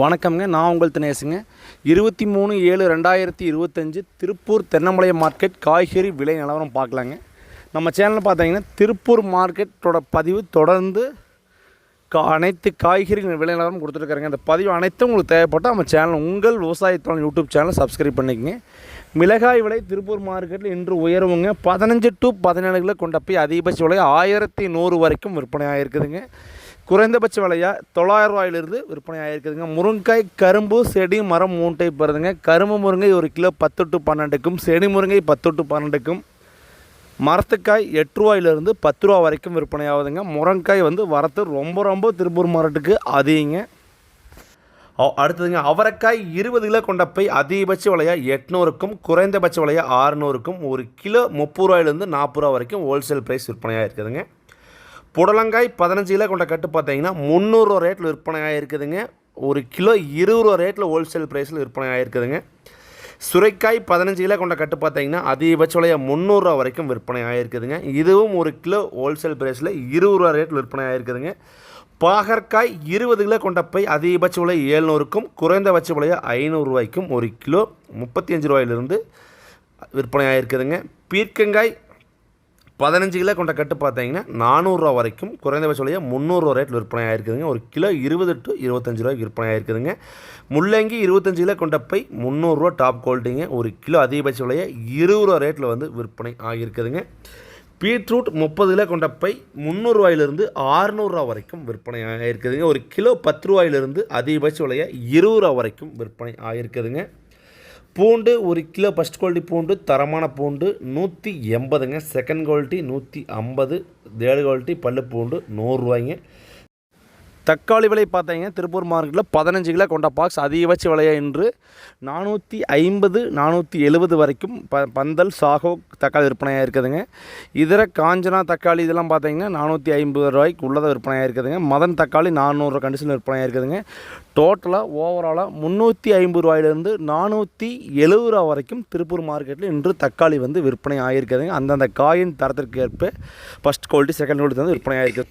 வணக்கம்ங்க. நான் உங்கள் தினேசுங்க இருபத்தி மூணு ஏழு ரெண்டாயிரத்தி இருபத்தஞ்சு திருப்பூர் தென்னமலை மார்க்கெட் காய்கறி விலை நிலவரம் பார்க்கலாங்க. நம்ம சேனலில் பார்த்தீங்கன்னா திருப்பூர் மார்க்கெட்டோட பதிவு தொடர்ந்து கா அனைத்து காய்கறி விலை நிலவரம் கொடுத்துருக்காருங்க அந்த பதிவு அனைத்தும் உங்களுக்கு தேவைப்பட்டால் நம்ம சேனல் உங்கள் விவசாயத்தோட யூடியூப் சேனலை சப்ஸ்கிரைப் பண்ணிக்கங்க. மிளகாய் விலை திருப்பூர் மார்க்கெட்டில் இன்று உயர்வுங்க பதினஞ்சு டு பதினேழு கிலோ கொண்ட போய் அதிகபட்ச விலை ஆயிரத்தி நூறு வரைக்கும் விற்பனை ஆகிருக்குதுங்க குறைந்தபட்ச விலையாக தொள்ளாயிரம் ரூபாயிலிருந்து விற்பனை ஆகிருக்குதுங்க முருங்கைக்காய் கரும்பு செடி மரம் மூட்டை டைப் வருதுங்க கரும்பு முருங்கை ஒரு கிலோ பத்து டு பன்னெண்டுக்கும் செடி முருங்கை பத்து டு பன்னெண்டுக்கும். மரத்துக்காய் எட்டு ரூபாயிலிருந்து பத்து ரூபா வரைக்கும் விற்பனை ஆகுதுங்க. முருங்கைக்காய் வந்து வரத்து ரொம்ப ரொம்ப திருப்பூர் மாவட்டத்துக்கு அதிகங்க. அடுத்ததுங்க அவரைக்காய் இருபது கிலோ கொண்ட பை அதிகபட்ச விலையாக எட்நூறுக்கும் குறைந்தபட்ச விலையாக ஆறுநூறுக்கும் ஒரு கிலோ முப்பது ரூபாயிலேருந்து நாற்பது ரூபா வரைக்கும் ஹோல்சேல் ப்ரைஸ் விற்பனையாக இருக்குதுங்க. புடலங்காய் பதினஞ்சு கிலோ கொண்ட கட்டு பார்த்தீங்கன்னா முந்நூறுரூவா ரேட்டில் விற்பனை இருக்குதுங்க. ஒரு கிலோ இருபது ரூபா ரேட்டில் ஹோல்சேல் ப்ரைஸில் விற்பனை இருக்குதுங்க. சுரைக்காய் பதினஞ்சு கிலோ கொண்ட கட்டு பார்த்தீங்கன்னா அதிகபட்ச விலையை? முந்நூறுரூவா வரைக்கும் விற்பனை ஆகிருக்குதுங்க இதுவும் ஒரு கிலோ ஹோல்சேல் ப்ரைஸில் இருபது ரூபா ரேட்டில் விற்பனை ஆகிருக்குதுங்க பாகற்காய் இருபது கிலோ கொண்ட பை அதிகபட்ச விலை ஏழ்நூறுக்கும் குறைந்தபட்ச விலையை ஐநூறுரூவாய்க்கும் ஒரு கிலோ முப்பத்தி அஞ்சு ரூபாயிலிருந்து விற்பனை ஆகிருக்குதுங்க பீர்க்கங்காய் பதினஞ்சு கிலோ கொண்ட கட்டு பார்த்தீங்கன்னா நானூறுரூவா வரைக்கும் குறைந்தபட்ச விலையாக முந்நூறுரூவா ரேட்டில் விற்பனை ஆகிருக்குதுங்க ஒரு கிலோ இருபது டு இருபத்தஞ்சு ரூபாய்க்கு விற்பனை ஆகிருக்குதுங்க முள்ளங்கி இருபத்தஞ்சு கிலோ கொண்ட பை முந்நூறுரூவா டாப் குவாலிட்டிங்க. ஒரு கிலோ அதிகபட்ச விலையாக இருபது ரூபா ரேட்டில் வந்து விற்பனை ஆகியிருக்குதுங்க. பீட்ரூட் முப்பது கிலோ கொண்ட பை முந்நூறுரூவாயிலிருந்து ஆறுநூறுரூவா வரைக்கும் விற்பனை ஆகிருக்குதுங்க ஒரு கிலோ பத்து ரூபாயிலிருந்து அதிகபட்ச விலையாக இருபது ரூபா வரைக்கும் விற்பனை ஆகிருக்குதுங்க பூண்டு ஒரு கிலோ ஃபஸ்ட் குவாலிட்டி பூண்டு தரமான பூண்டு நூற்றி எண்பதுங்க. செகண்ட் குவாலிட்டி நூற்றி ஐம்பது. தேர்டு குவாலிட்டி பல்லு பூண்டு நூறுரூவாய்ங்க. தக்காளி விலை பார்த்தீங்கன்னா திருப்பூர் மார்க்கெட்டில் பதினஞ்சு கிலோ கொண்ட பாக்ஸ் அதிகபட்ச விலையாக இன்று நானூற்றி ஐம்பது நானூற்றி எழுபது வரைக்கும் ப பந்தல் சாகோ தக்காளி விற்பனையாக இருக்குதுங்க. இதர காஞ்சனா தக்காளி இதெல்லாம் பார்த்தீங்கன்னா நானூற்றி ஐம்பது ரூபாய்க்கு உள்ளதை விற்பனையாக இருக்குதுங்க. மதன் தக்காளி நானூறு கண்டிஷனில் விற்பனையாக இருக்குதுங்க. டோட்டலாக ஓவராலாக முந்நூற்றி ஐம்பது ரூபாயிலிருந்து நானூற்றி எழுபது ரூபா வரைக்கும் திருப்பூர் மார்க்கெட்டில் இன்று தக்காளி வந்து விற்பனை ஆகியிருக்குதுங்க அந்தந்த காயின் தரத்திற்கு ஏற்ப ஃபஸ்ட் குவாலிட்டி செகண்ட் குவாலிட்டி வந்து விற்பனை ஆகிருக்குது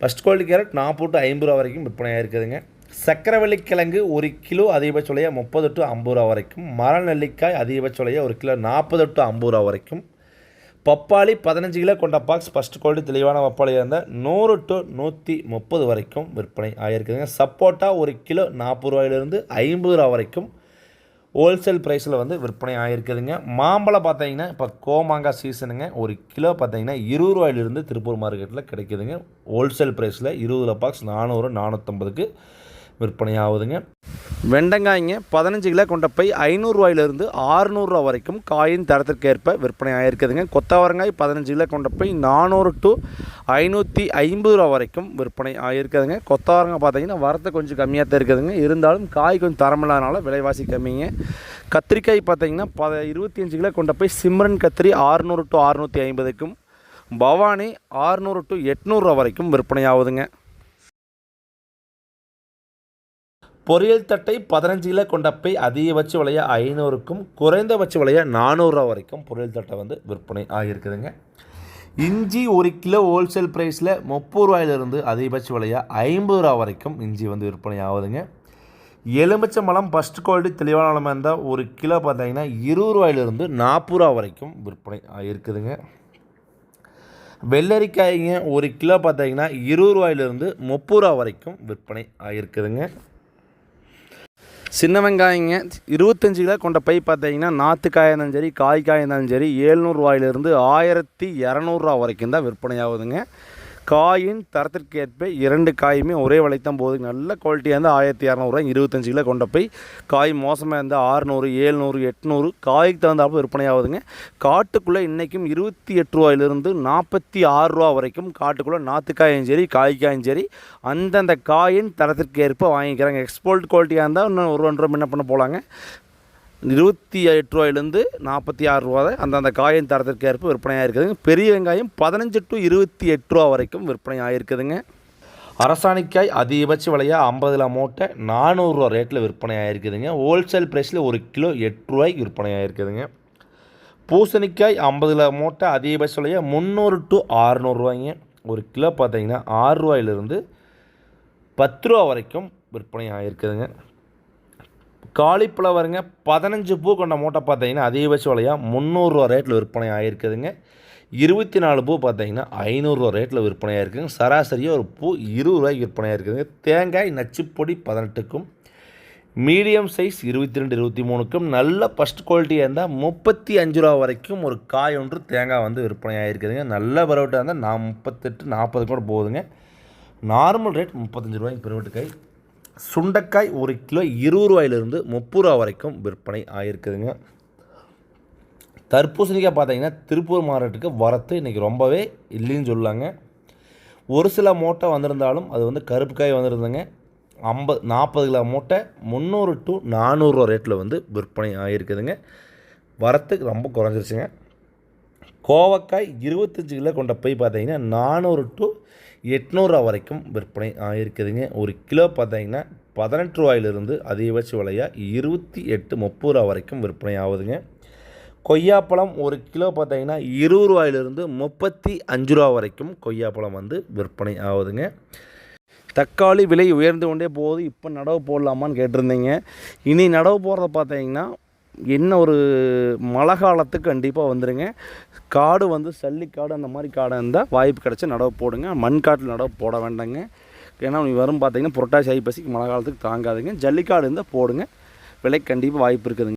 ஃபஸ்ட் குவாலிட்டி கேரட் நாற்பது டு ஐம்பது ரூபா வரைக்கும் விற்பனையாக இருக்குதுங்க சக்கரவள்ளி கிழங்கு ஒரு கிலோ அதிகபட்ச விலையாக முப்பது டு ஐம்பது ரூபா வரைக்கும். மர நெல்லிக்காய் அதிகபட்ச விலையாக ஒரு கிலோ நாற்பது டு ஐம்பது ரூபா வரைக்கும். பப்பாளி பதினஞ்சு கிலோ கொண்ட பாக்ஸ் ஃபஸ்ட் குவாலிட்டி தெளிவான பப்பாளியாக இருந்தால் நூறு டு நூற்றி முப்பது வரைக்கும் விற்பனை ஆகியிருக்குதுங்க சப்போட்டா ஒரு கிலோ நாற்பது ரூபாயிலிருந்து ஐம்பது ரூபா வரைக்கும். ஹோல்சேல் ப்ரைஸில் வந்து விற்பனை ஆகிருக்குதுங்க மாம்பழம் பார்த்தீங்கன்னா இப்போ கோமாங்காய் சீசனுங்க ஒரு கிலோ பார்த்தீங்கன்னா இருபது ரூபாயிலிருந்து திருப்பூர் மார்க்கெட்டில் கிடைக்குதுங்க. ஹோல்சேல் ப்ரைஸில் இருபது பாக்ஸ் நானூறு நானூற்றம்பதுக்கு விற்பனையாகுதுங்க. வெண்டங்காய்ங்க பதினஞ்சு கிலோ கொண்ட பை ஐநூறுரூவாயிலிருந்து ஆறுநூறுரூவா வரைக்கும் காயின் தரத்திற்கேற்ப விற்பனை ஆகிருக்குதுங்க கொத்தவரங்காய் பதினஞ்சு கிலோ கொண்ட பை நானூறு டு ஐநூற்றி ஐம்பது ரூபா வரைக்கும் விற்பனை ஆகிருக்குதுங்க கொத்தவரங்காய் பார்த்தீங்கன்னா வரத்து கொஞ்சம் கம்மியாக தான் இருக்குதுங்க. இருந்தாலும் காய் கொஞ்சம் தரமில்லாதனால விலைவாசி கம்மிங்க. கத்திரிக்காய் பார்த்தீங்கன்னா ப இருபத்தி அஞ்சு கிலோ கொண்ட போய் சிம்ரன் கத்திரி ஆறுநூறு டு அறுநூற்றி ஐம்பதுக்கும் பவானி ஆறுநூறு டு எட்நூறுரூவா வரைக்கும் விற்பனை ஆகுதுங்க பொரியல் தட்டை பதினஞ்சு கிலோ கொண்ட பை அதிகபட்ச விலையா ஐநூறுக்கும் குறைந்தபட்ச விலையா நானூறுரூவா வரைக்கும் பொரியல் தட்டை வந்து விற்பனை ஆகியிருக்குதுங்க. இஞ்சி ஒரு கிலோ ஹோல்சேல் ப்ரைஸில் முப்பது ரூபாயிலிருந்து அதிகபட்ச விலையாக ஐம்பது ரூபா வரைக்கும் இஞ்சி வந்து விற்பனை ஆகுதுங்க. எலுமிச்சம்பழம் ஃபஸ்ட் குவாலிட்டி தெளிவான நிலமை இருந்தால் ஒரு கிலோ பார்த்தீங்கன்னா இருபது ரூபாயிலிருந்து நாற்பது ரூபா வரைக்கும் விற்பனை ஆகியிருக்குதுங்க. வெள்ளரிக்காய்ங்க ஒரு கிலோ பார்த்தீங்கன்னா இருபது ரூபாயிலிருந்து முப்பது ரூபா வரைக்கும் விற்பனை ஆகியிருக்குதுங்க. சின்ன வெங்காயங்க இருபத்தஞ்சு கிலோ கொண்ட பை பார்த்தீங்கன்னா நாற்றுக்காயாக இருந்தாலும் சரி காய்க்காய் இருந்தாலும் சரி ஏழ்நூறுவாயிலிருந்து ஆயிரத்தி இரநூறுவா வரைக்கும் தான் விற்பனை காயின் தரத்திற்கேற்ப இரண்டு காயுமே ஒரே விலைத்தான் போகுது. நல்ல குவாலிட்டியாக இருந்தால் ஆயிரத்தி இரநூறுவா இருபத்தஞ்சு கிலோ கொண்ட போய். காய் மோசமாக இருந்தால் ஆறுநூறு ஏழ்நூறு எட்நூறு. காய்க்கு தகுந்தாப்புல விற்பனை ஆகுதுங்க காட்டுக்குள்ளே இன்றைக்கும் இருபத்தி எட்டு ரூபாயிலிருந்து நாற்பத்தி ஆறு ரூபா வரைக்கும் காட்டுக்குள்ளே நாற்றுக்காயும் சரி காய்க்காயும் சரி அந்தந்த காயின் தரத்திற்கேற்ப வாங்கிக்கிறாங்க. எக்ஸ்போர்ட் குவாலிட்டியாக இருந்தால் இன்னும் ஒரு ரெண்டு ரூபா முன்ன பண்ண போகலாங்க இருபத்தி எட்டு ரூபாயிலேருந்து நாற்பத்தி ஆறு ரூபா தான் அந்தந்த காயின் தரத்திற்கு ஏற்ப விற்பனை ஆகிருக்குதுங்க பெரிய வெங்காயம் பதினஞ்சு டு இருபத்தி எட்டு ரூபா வரைக்கும் விற்பனை ஆகிருக்குதுங்க அரசாணிக்காய் அதிகபட்ச விலையாக ஐம்பதுல மூட்டை நானூறுரூவா ரேட்டில் விற்பனை ஆகிருக்குதுங்க ஹோல்சேல் ப்ரைஸில் ஒரு கிலோ எட்டு ரூபாய்க்கு விற்பனை ஆகிருக்குதுங்க பூசணிக்காய் ஐம்பதுல மூட்டை அதிகபட்ச விலையாக முந்நூறு டு ஆறுநூறுவாய்ங்க ஒரு கிலோ பார்த்தீங்கன்னா ஆறு ரூபாயிலிருந்து பத்து ரூபா வரைக்கும் விற்பனை ஆகிருக்குதுங்க காலிஃப்ளவருங்க பதினஞ்சு பூ கொண்ட மூட்டை பார்த்தீங்கன்னா அதிகபட்ச விலையாக முந்நூறுரூவா ரேட்டில் விற்பனை ஆகிருக்குதுங்க இருபத்தி நாலு பூ பார்த்தீங்கன்னா ஐநூறுரூவா ரேட்டில் விற்பனை இருக்குதுங்க சராசரியாக ஒரு பூ இருபது ரூபாய்க்கு விற்பனை ஆகிருக்குதுங்க தேங்காய் நச்சுப்பொடி பதினெட்டுக்கும் மீடியம் சைஸ் இருபத்தி ரெண்டு இருபத்தி மூணுக்கும் நல்ல ஃபஸ்ட் குவாலிட்டியாக இருந்தால் முப்பத்தி அஞ்சு ரூபா வரைக்கும் ஒரு காய் ஒன்று தேங்காய் வந்து விற்பனையாக இருக்குதுங்க நல்ல பரவட்டாக இருந்தால் நான் முப்பத்தெட்டு நாற்பது கூட போகுதுங்க. நார்மல் ரேட் முப்பத்தஞ்சு ரூபாய்க்கு பெருவட்டு காய் சுண்டைக்காய் ஒரு கிலோ இருபது ரூபாயிலிருந்து முப்பது ரூபா வரைக்கும் விற்பனை ஆகிருக்குதுங்க தர்பூசணிக்காய் பார்த்தீங்கன்னா திருப்பூர் மாவட்டத்துக்கு வரத்து இன்றைக்கி ரொம்பவே இல்லைன்னு சொல்லாங்க ஒரு சில மூட்டை வந்திருந்தாலும் அது வந்து கருப்பு காய் வந்திருந்தங்க. ஐம்பது நாற்பது கிலோ மூட்டை முந்நூறு டு நானூறுரூவா ரேட்டில் வந்து விற்பனை ஆகிருக்குதுங்க வரத்துக்கு ரொம்ப குறைஞ்சிருச்சுங்க. கோவக்காய் இருபத்தஞ்சி கிலோ கொண்ட போய் பார்த்தீங்கன்னா நானூறு டு எட்நூறுரூவா வரைக்கும் விற்பனை ஆகிருக்குதுங்க ஒரு கிலோ பார்த்தீங்கன்னா பதினெட்டு ரூபாயிலிருந்து அதிகபட்ச விலையாக இருபத்தி எட்டு முப்பது ரூபா வரைக்கும் விற்பனை ஆகுதுங்க. கொய்யாப்பழம் ஒரு கிலோ பார்த்தீங்கன்னா இருபது ரூபாயிலிருந்து முப்பத்தி அஞ்சு ரூபா வரைக்கும் கொய்யாப்பழம் வந்து விற்பனை ஆகுதுங்க. தக்காளி விலை உயர்ந்து கொண்டே போகுது. இப்போ நடவு போடலாமான்னு கேட்டிருந்தீங்க. இனி நடவு போடுறத பார்த்தீங்கன்னா என்ன ஒரு மழை காலத்துக்கு கண்டிப்பாக வந்துடுங்க காடு வந்து சல்லிக்காடு அந்த மாதிரி காடாக இருந்தால் வாய்ப்பு கிடச்சி நடவு போடுங்க. மண் காட்டில் நடவு போட வேண்டாங்க. ஏன்னா நீ வரும் பார்த்தீங்கன்னா புரட்டாசி ஐப்பசிக்கு மழை காலத்துக்கு தாங்காதுங்க. ஜல்லிக்காடு இருந்தால் போடுங்க. விலை கண்டிப்பாக வாய்ப்பு இருக்குதுங்க.